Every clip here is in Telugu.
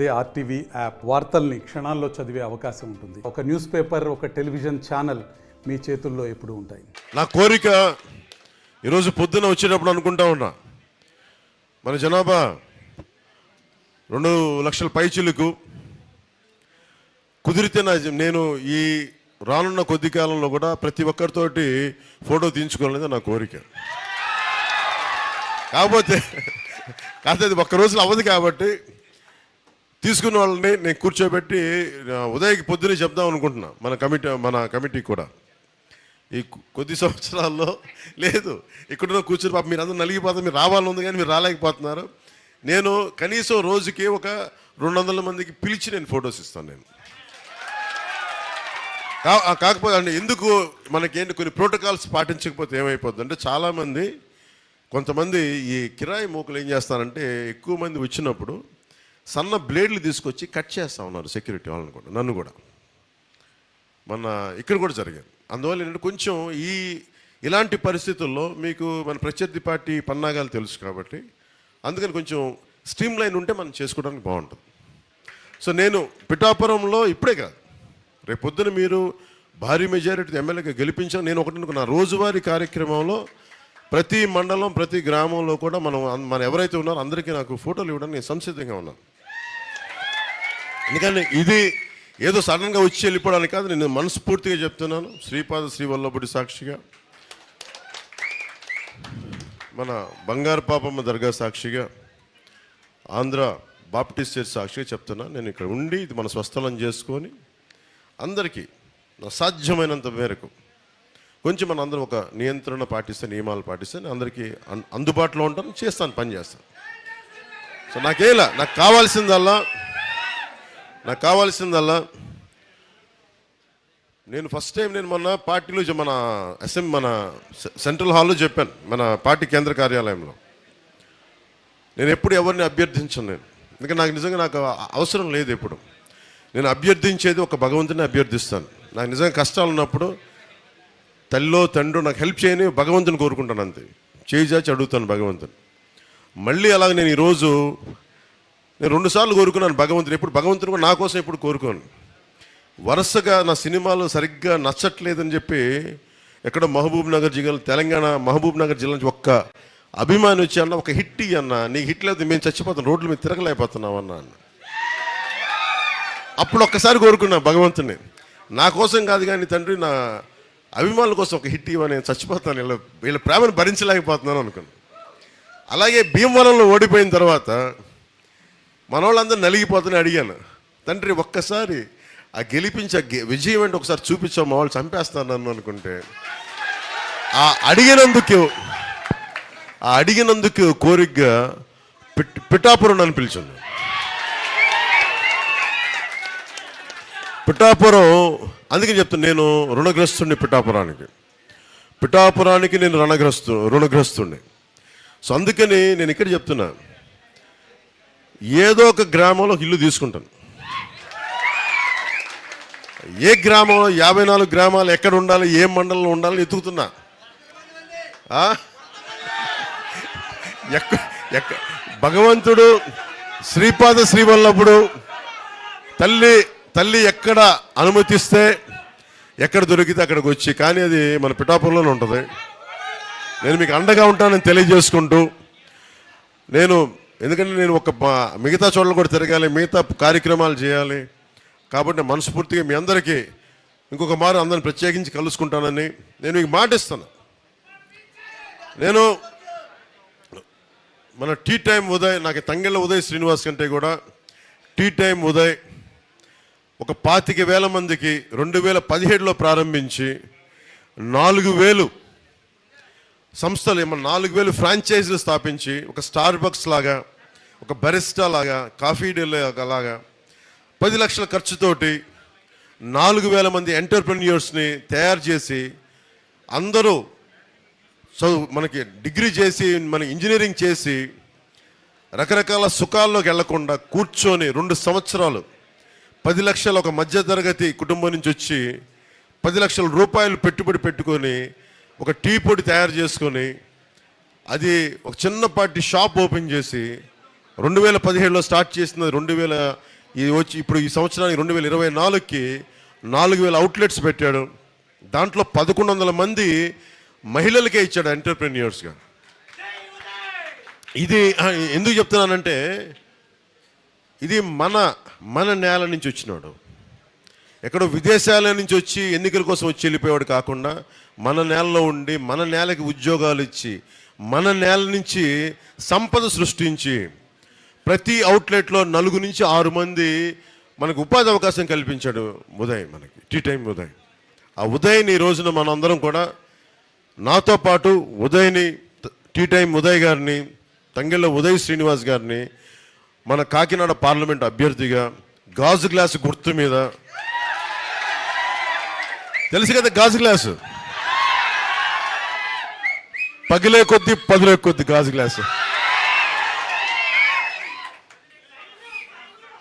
అదే ఆర్టీవీ యాప్ వార్తల్ని క్షణాల్లో చదివే అవకాశం ఉంటుంది. ఒక న్యూస్ పేపర్ ఒక టెలివిజన్ ఛానల్ మీ చేతుల్లో ఎప్పుడు ఉంటాయి. నా కోరిక ఈరోజు పొద్దున వచ్చేటప్పుడు అనుకుంటా ఉన్నా. మన జనాభా రెండు లక్షల పైచిలకు కుదిరితే నా నేను ఈ రానున్న కొద్ది కాలంలో కూడా ప్రతి ఒక్కరితోటి ఫోటో తీయించుకోవాలనేది నా కోరిక. కాకపోతే కాకపోతే అది ఒక్క రోజులో అవ్వదు కాబట్టి తీసుకున్న వాళ్ళని నేను కూర్చోబెట్టి ఉదయకి పొద్దునే చెప్దాం అనుకుంటున్నా మన కమిటీ మన కమిటీకి కూడా. ఈ కొద్ది సంవత్సరాల్లో లేదు ఇక్కడ కూర్చుని పాప మీరు అందరూ నలిగిపోతారు మీరు రావాలని ఉంది కానీ మీరు రాలేకపోతున్నారు. నేను కనీసం రోజుకి ఒక రెండు వందల మందికి పిలిచి నేను ఫొటోస్ ఇస్తాను నేను. కాకపోతే ఎందుకు మనకేంటి కొన్ని ప్రోటోకాల్స్ పాటించకపోతే ఏమైపోద్ది అంటే చాలామంది కొంతమంది ఈ కిరాయి మూకలు ఏం చేస్తారంటే ఎక్కువ మంది వచ్చినప్పుడు సన్న బ్లేడ్లు తీసుకొచ్చి కట్ చేస్తా ఉన్నారు సెక్యూరిటీ వాళ్ళని కూడా నన్ను కూడా. మన ఇక్కడ కూడా జరిగింది అందువల్ల ఏంటంటే కొంచెం ఈ ఇలాంటి పరిస్థితుల్లో మీకు మన ప్రత్యర్థి పార్టీ పన్నాగాలు తెలుసు కాబట్టి అందుకని కొంచెం స్ట్రీమ్ లైన్ ఉంటే మనం చేసుకోవడానికి బాగుంటుంది. సో నేను పిఠాపురంలో ఇప్పుడే కాదు రేపు పొద్దున మీరు భారీ మెజారిటీ ఎమ్మెల్యేగా గెలిపించాం నేను ఒకటి నా రోజువారీ కార్యక్రమంలో ప్రతి మండలం ప్రతి గ్రామంలో కూడా మనం మన ఎవరైతే ఉన్నారో అందరికీ నాకు ఫోటోలు ఇవ్వడానికి నేను సంసిద్ధంగా ఉన్నాను. ఎందుకంటే ఇది ఏదో సడన్గా వచ్చి వెళ్ళిపోవడానికి కాదు నేను మనస్ఫూర్తిగా చెప్తున్నాను. శ్రీపాద శ్రీవల్లభుడి సాక్షిగా మన బంగారు పాపమ్మ దర్గా సాక్షిగా ఆంధ్ర బాప్టిస్ట్ చర్చ్ సాక్షిగా చెప్తున్నా. నేను ఇక్కడ ఉండి ఇది మన స్వస్థలం చేసుకొని అందరికీ నా సాధ్యమైనంత మేరకు కొంచెం మన అందరం ఒక నియంత్రణ పాటిస్తే నియమాలు పాటిస్తే నేను అందరికీ అన్- అందుబాటులో ఉంటాను చేస్తాను పని చేస్తాను. సో నాకేలా నాకు కావాల్సిందల్లా నాకు కావాల్సిందల్లా నేను ఫస్ట్ టైం నేను మొన్న పార్టీలో మన అసెంబ్లీ మన సె- సెంట్రల్ హాల్లో చెప్పాను మన పార్టీ కేంద్ర కార్యాలయంలో. నేను ఎప్పుడు ఎవరిని అభ్యర్థించను నేను. ఎందుకంటే నాకు నిజంగా నాకు అవసరం లేదు ఎప్పుడు. నేను అభ్యర్థించేది ఒక భగవంతుని అభ్యర్థిస్తాను. నాకు నిజంగా కష్టాలు ఉన్నప్పుడు తల్లిలో తండ్రి నాకు హెల్ప్ చేయని భగవంతుని కోరుకుంటాను అంతే. చేయి చాచి అడుగుతాను భగవంతుని. మళ్ళీ అలాగే నేను ఈరోజు నేను రెండుసార్లు కోరుకున్నాను భగవంతుని. ఎప్పుడు భగవంతుని కూడా నా కోసం ఎప్పుడు కోరుకోను. వరుసగా నా సినిమాలు సరిగ్గా నచ్చట్లేదని చెప్పి ఎక్కడ మహబూబ్ నగర్ జిల్లా తెలంగాణ మహబూబ్ నగర్ జిల్లా నుంచి ఒక్క అభిమాని వచ్చి అన్న ఒక హిట్ అన్న నీకు హిట్ లేదు మేము చచ్చిపోతాం రోడ్ల మీద తిరగలేకపోతున్నాం అన్న అన్న. అప్పుడు ఒక్కసారి కోరుకున్నా భగవంతుని. నా కోసం కాదు కానీ తండ్రి నా అభిమానుల కోసం ఒక హిట్ ఇవ్వని నేను చచ్చిపోతాను వీళ్ళ వీళ్ళ ప్రేమను భరించలేకపోతున్నాను అనుకున్నాను అలాగే భీమవరంలో ఓడిపోయిన తర్వాత మన వాళ్ళందరూ నలిగిపోతూనే అడిగాను. తండ్రి ఒక్కసారి ఆ గెలిపించే విజయం అంటే ఒకసారి చూపించాం మా వాళ్ళు చంపేస్తారు నన్ను అనుకుంటే. ఆ అడిగినందుకు ఆ అడిగినందుకు కోరికగా పిట్ పిఠాపురం నన్ను పిలిచింది. పిఠాపురం అందుకని చెప్తాను నేను రుణగ్రస్తుడిని పిఠాపురానికి. పిఠాపురానికి నేను రుణగ్రస్తు రుణగ్రస్తుడిని సో అందుకని నేను ఇక్కడ చెప్తున్నాను ఏదో ఒక గ్రామంలో ఇల్లు తీసుకుంటాను. ఏ గ్రామంలో యాభై నాలుగు గ్రామాలు ఎక్కడ ఉండాలి ఏ మండలంలో ఉండాలని ఎతుకుతున్నా ఎక్క ఎక్క భగవంతుడు శ్రీపాద శ్రీవల్లభుడు తల్లి తల్లి ఎక్కడ అనుమతిస్తే ఎక్కడ దొరికితే అక్కడికి వచ్చి కానీ అది మన పిఠాపురంలోనే ఉంటుంది. నేను మీకు అండగా ఉంటానని తెలియజేసుకుంటూ నేను ఎందుకంటే నేను ఒక మిగతా చోట్ల కూడా తిరగాలి మిగతా కార్యక్రమాలు చేయాలి. కాబట్టి మనస్ఫూర్తిగా మీ అందరికీ ఇంకొక మారు అందరిని ప్రత్యేకించి కలుసుకుంటానని నేను మీకు మాట ఇస్తాను. నేను మన టీ టైం ఉదయ్ నాకు తంగెళ్ళ ఉదయ్ శ్రీనివాస్ కంటే కూడా టీ టైం ఉదయ్ ఒక పాతిక వేల మందికి రెండు వేల పదిహేడులో ప్రారంభించి నాలుగు వేలు సంస్థలు ఏమన్నా నాలుగు వేలు ఫ్రాంచైజీలు స్థాపించి ఒక స్టార్ బక్స్ లాగా ఒక బెరిస్టా లాగా కాఫీ డే లాగా పది లక్షల ఖర్చుతోటి నాలుగు వేల మంది ఎంటర్ప్రెన్యూర్స్ని తయారు చేసి అందరూ చదువు మనకి డిగ్రీ చేసి మన ఇంజనీరింగ్ చేసి రకరకాల సుఖాల్లోకి వెళ్ళకుండా కూర్చొని రెండు సంవత్సరాలు పది లక్షల ఒక మధ్యతరగతి కుటుంబం నుంచి వచ్చి పది లక్షల రూపాయలు పెట్టుబడి పెట్టుకొని ఒక టీ పొడి తయారు చేసుకొని అది ఒక చిన్నపాటి షాప్ ఓపెన్ చేసి రెండు వేల పదిహేడులో స్టార్ట్ చేసిన రెండు వేల ఇది వచ్చి ఇప్పుడు ఈ సంవత్సరానికి రెండు వేల ఇరవై నాలుగుకి నాలుగు వేల అవుట్లెట్స్ పెట్టాడు. దాంట్లో పదకొండు వందల మంది మహిళలకే ఇచ్చాడు ఎంటర్ప్రెన్యూర్స్గా ఇది ఎందుకు చెప్తున్నానంటే ఇది మన మన నేల నుంచి వచ్చినాడు. ఎక్కడో విదేశాల నుంచి వచ్చి ఎన్నికల కోసం వచ్చి వెళ్ళిపోయాడు కాకుండా మన నేలలో ఉండి మన నేలకి ఉద్యోగాలు ఇచ్చి మన నేల నుంచి సంపద సృష్టించి ప్రతి అవుట్లెట్లో నలుగు నుంచి ఆరు మంది మనకు ఉపాధి అవకాశం కల్పించాడు ఉదయ్ మనకి టీ టైం ఉదయ్. ఆ ఉదయ్ని ఈ రోజున మనందరం కూడా నాతో పాటు ఉదయ్ని టీ టైం ఉదయ్ గారిని తంగెళ్ళ ఉదయ్ శ్రీనివాస్ గారిని మన కాకినాడ పార్లమెంట్ అభ్యర్థిగా గాజు గ్లాసు గుర్తు మీద తెలుసు కదా గాజు గ్లాసు? పగిలే కొద్ది పదిలే కొద్ది గాజు గ్లాసు.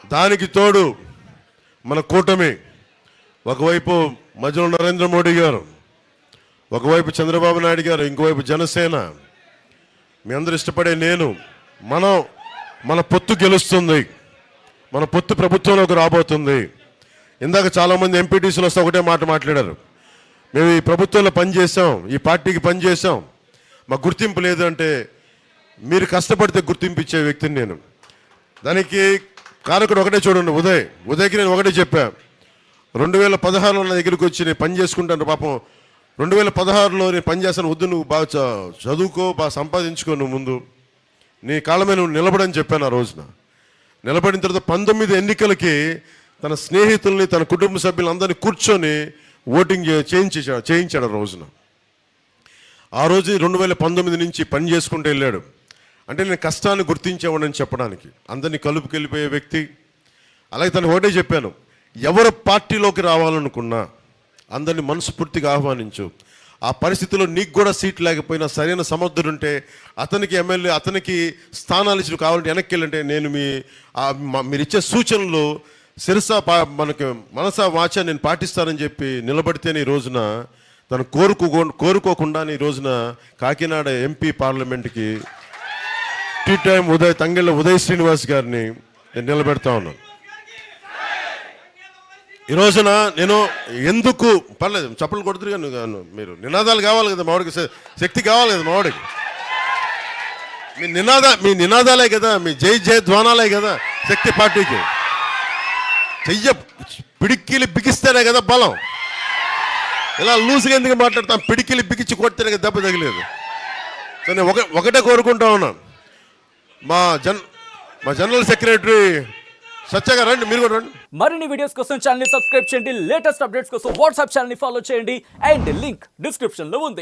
దానికి తోడు మన కూటమి ఒకవైపు మధ్యలో నరేంద్ర మోడీ గారు ఒకవైపు చంద్రబాబు నాయుడు గారు ఇంకోవైపు జనసేన. మీ అందరు ఇష్టపడే నేను మనం మన పొత్తు గెలుస్తుంది మన పొత్తు ప్రభుత్వంలోకి రాబోతుంది. ఇందాక చాలామంది ఎంపీటీసీలు వస్తే ఒకటే మాట మాట్లాడారు. మేము ఈ ప్రభుత్వంలో పనిచేసాం ఈ పార్టీకి పనిచేసాం మాకు గుర్తింపు లేదు అంటే మీరు కష్టపడితే గుర్తింపు ఇచ్చే వ్యక్తిని నేను. దానికి కారకుడు ఒకటే చూడండి ఉదయ్. ఉదయ్కి నేను ఒకటే చెప్పా. రెండు వేల పదహారులో నా దగ్గరికి వచ్చి నేను పని చేసుకుంటాను పాపం రెండు వేల పదహారులో నేను పని చేస్తాను వద్దు నువ్వు బాగా చదువుకో బాగా సంపాదించుకో నువ్వు ముందు. నీ కాళ్ళ మీద నువ్వు నిలబడని చెప్పాను ఆ రోజున. నిలబడిన తర్వాత పంతొమ్మిది ఎన్నికలకి తన స్నేహితుల్ని తన కుటుంబ సభ్యులందరినీ కూర్చొని ఓటింగ్ చేయించాడు చేయించాడు ఆ రోజున. ఆ రోజు రెండు వేల పంతొమ్మిది నుంచి పని చేసుకుంటూ వెళ్ళాడు. అంటే నేను కష్టాన్ని గుర్తించేవాడని చెప్పడానికి. అందరినీ కలుపుకెళ్ళిపోయే వ్యక్తి. అలాగే తను ఒకటే చెప్పాను. ఎవరు పార్టీలోకి రావాలనుకున్నా అందరిని మనస్ఫూర్తిగా ఆహ్వానించు. ఆ పరిస్థితిలో నీకు కూడా సీట్ లేకపోయినా సరైన సమర్థుడుంటే అతనికి ఎమ్మెల్యే అతనికి స్థానాలు ఇచ్చిన కావాలంటే వెనక్కి వెళ్ళంటే నేను మీ మీరు ఇచ్చే సూచనలు శిరస పా మనకి మనసా వాచ నేను పాటిస్తానని చెప్పి నిలబడితేనే ఈ రోజున తను కోరుకో కోరుకోకుండా ఈ రోజున కాకినాడ ఎంపీ పార్లమెంట్కి టీ టైం ఉదయ్ తంగెళ్ళ ఉదయ్ శ్రీనివాస్ గారిని నేను నిలబెడతా ఉన్నాను. ఈ రోజున నేను ఎందుకు పర్లేదు చప్పలు కొడుతురు కానీ మీరు నినాదాలు కావాలి కదా మావాడికి శక్తి కావాలి కదా మావాడికి. మీ నినాద మీ నినాదాలే కదా మీ జై జయ ధ్వానాలే కదా శక్తి పార్టీకి. చెయ్య పిడికిలి బిగిస్తేనే కదా బలం. ఇలా లూజ్గా ఎందుకు మాట్లాడతాం? పిడికిలి బిగించి కొడితేనే కదా దెబ్బ తగిలేదు. నేను ఒక ఒకటే కోరుకుంటా ఉన్నాను. మా జన్ మా జనరల్ సెక్రటరీ సత్యగా రండి మీరు కూడా రండి. మరిన్ని వీడియోస్ కోసం ఛానల్ సబ్స్క్రైబ్ చేయండి. లేటెస్ట్ అప్డేట్స్ కోసం వాట్సాప్ ఛానల్ ఫాలో చేయండి. అండ్ లింక్ డిస్క్రిప్షన్లో ఉంది.